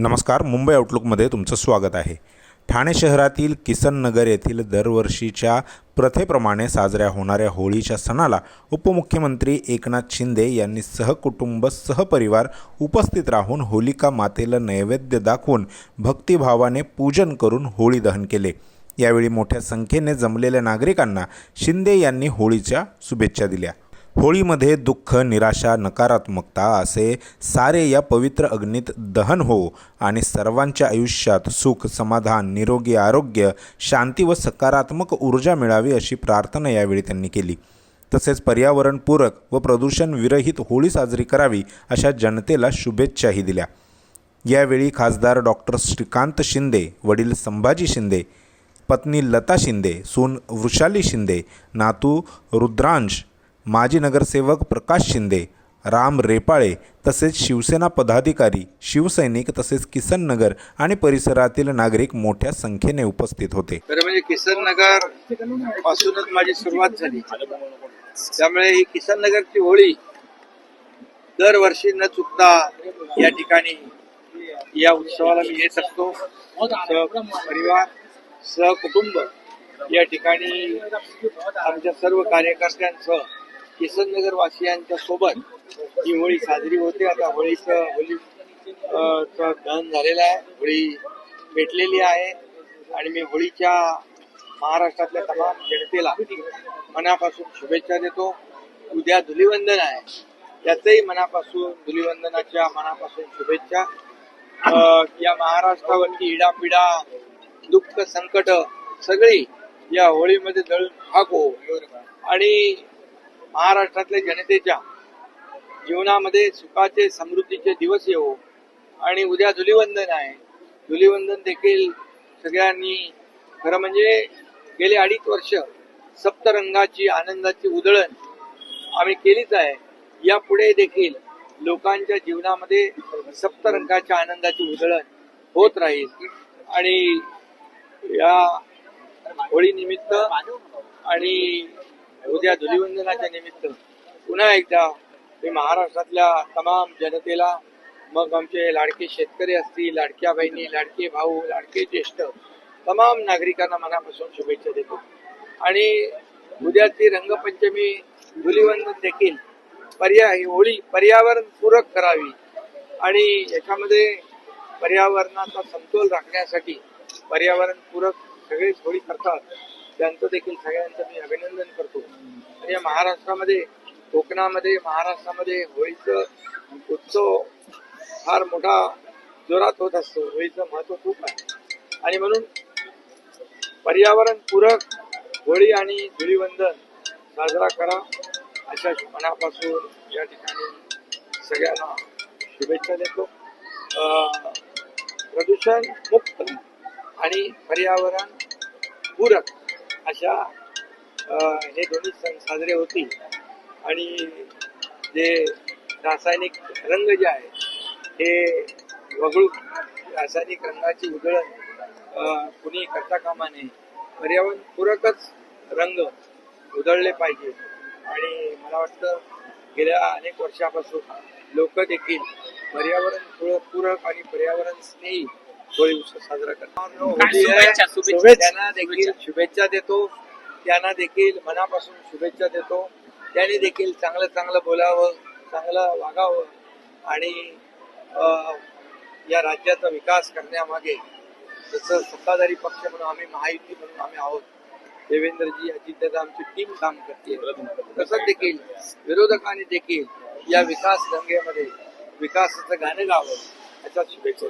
नमस्कार मुंबई आउटलुकमध्ये तुमचं स्वागत आहे. ठाणे शहरातील किसन नगर येथील दरवर्षीच्या प्रथेप्रमाणे साजऱ्या होणाऱ्या होळीच्या सणाला उपमुख्यमंत्री एकनाथ शिंदे यांनी सहकुटुंब सहपरिवार उपस्थित राहून होलिका मातेला नैवेद्य दाखवून भक्तिभावाने पूजन करून होळी दहन केले. यावेळी मोठ्या संख्येने जमलेल्या नागरिकांना शिंदे यांनी होळीच्या शुभेच्छा दिल्या. होळीमध्ये दुःख निराशा नकारात्मकता असे सारे या पवित्र अग्नीत दहन हो आणि सर्वांच्या आयुष्यात सुख समाधान निरोगी आरोग्य शांती व सकारात्मक ऊर्जा मिळावी अशी प्रार्थना यावेळी त्यांनी केली. तसेच पर्यावरणपूरक व प्रदूषण विरहित होळी साजरी करावी अशा जनतेला शुभेच्छाही दिल्या. यावेळी खासदार डॉक्टर श्रीकांत शिंदे वडील संभाजी शिंदे पत्नी लता शिंदे सून वृषाली शिंदे नातू रुद्रांश माजी नगरसेवक प्रकाश शिंदे राम रेपाळे तसेच शिवसेना पदाधिकारी शिवसैनिक तसेच किसन नगर आणि परिसरातील नागरिक मोठ्या संख्येने उपस्थित होते. तर म्हणजे किसन नगर पासूनच माझी सुरुवात झाली. त्यामुळे ही किसन नगरची होळी दरवर्षी न चुकता या ठिकाणी या उत्सवाला मी येत असतो. परिवार सहकुटुंब या ठिकाणी आमच्या सर्व कार्यकर्त्यांसह किसननगर वासियांच्या सोबत ही होळी साजरी होते. आता होळीचं होळी चं दहन झालेलं आहे. होळी पेटलेली आहे. आणि मी होळीच्या महाराष्ट्रातल्या तमाम जनतेला मनापासून शुभेच्छा देतो. उद्या धुलीवंदन आहे. त्याचंही मनापासून धुलीवंदनाच्या मनापासून शुभेच्छा. या महाराष्ट्रावरती इडापिडा दुःख संकट सगळी या होळीमध्ये जळून हो आणि महाराष्ट्रातल्या जनतेच्या जीवनामध्ये सुखाचे समृद्धीचे दिवस येवो. आणि उद्या धुलिवंदन आहे. धुलिवंदन देखील सगळ्यांनी खरं म्हणजे गेले अडीच वर्ष सप्तरंगाची आनंदाची उधळण आम्ही केलीच आहे. यापुढे देखील लोकांच्या जीवनामध्ये सप्तरंगाच्या आनंदाची उधळण होत राहील. आणि या होळी निमित्त आणि उद्या धुलीवंदनाच्या निमित्त पुन्हा एकदा मी महाराष्ट्रातल्या तमाम जनतेला मग आमचे लाडके शेतकरी असतील लाडक्या बहिणी लाडके भाऊ लाडके ज्येष्ठ तमाम नागरिकांना मनापासून शुभेच्छा देतो. आणि उद्याची रंगपंचमी धुलिवंदन देखील पर्याय होळी पर्यावरण पूरक करावी. आणि याच्यामध्ये पर्यावरणाचा समतोल राखण्यासाठी पर्यावरण पूरक सगळेच होळी करतात. त्यांचं देखील सगळ्यांचं मी अभिनंदन करतो. आणि या महाराष्ट्रामध्ये कोकणामध्ये महाराष्ट्रामध्ये होळीचं उत्सव फार मोठा जोरात होत असतो. होळीचं महत्त्व खूप आहे. आणि म्हणून पर्यावरण पूरक होळी आणि धुळीवंदन साजरा करा. अशा मनापासून या ठिकाणी सगळ्यांना शुभेच्छा देतो. प्रदूषण मुक्त आणि पर्यावरण पूरक अशा हे दोन्ही सण साजरे होतील. आणि जे रासायनिक रंग जे आहे हे वगळून रासायनिक रंगाची उधळण कुणी करता कामा नये. पर्यावरणपूरकच रंग उधळले पाहिजे. आणि मला वाटतं गेल्या अनेक वर्षापासून लोक देखील पर्यावरणपूरक पूरक आणि पर्यावरण स्नेही होळी उत्सव साजरा. त्यांना देखील शुभेच्छा देतो. त्यांना देखील मनापासून शुभेच्छा देतो. त्यांनी देखील चांगलं चांगलं बोलावं चांगलं वागावं आणि या राज्याचा विकास करण्यामागे जसं सत्ताधारी पक्ष म्हणून आम्ही महायुती म्हणून आम्ही आहोत देवेंद्रजी अजितदादा आमची टीम काम करते. तसंच देखील विरोधकांनी देखील या विकास गंगेमध्ये विकासाचं गाणं गावं. याचा शुभेच्छा.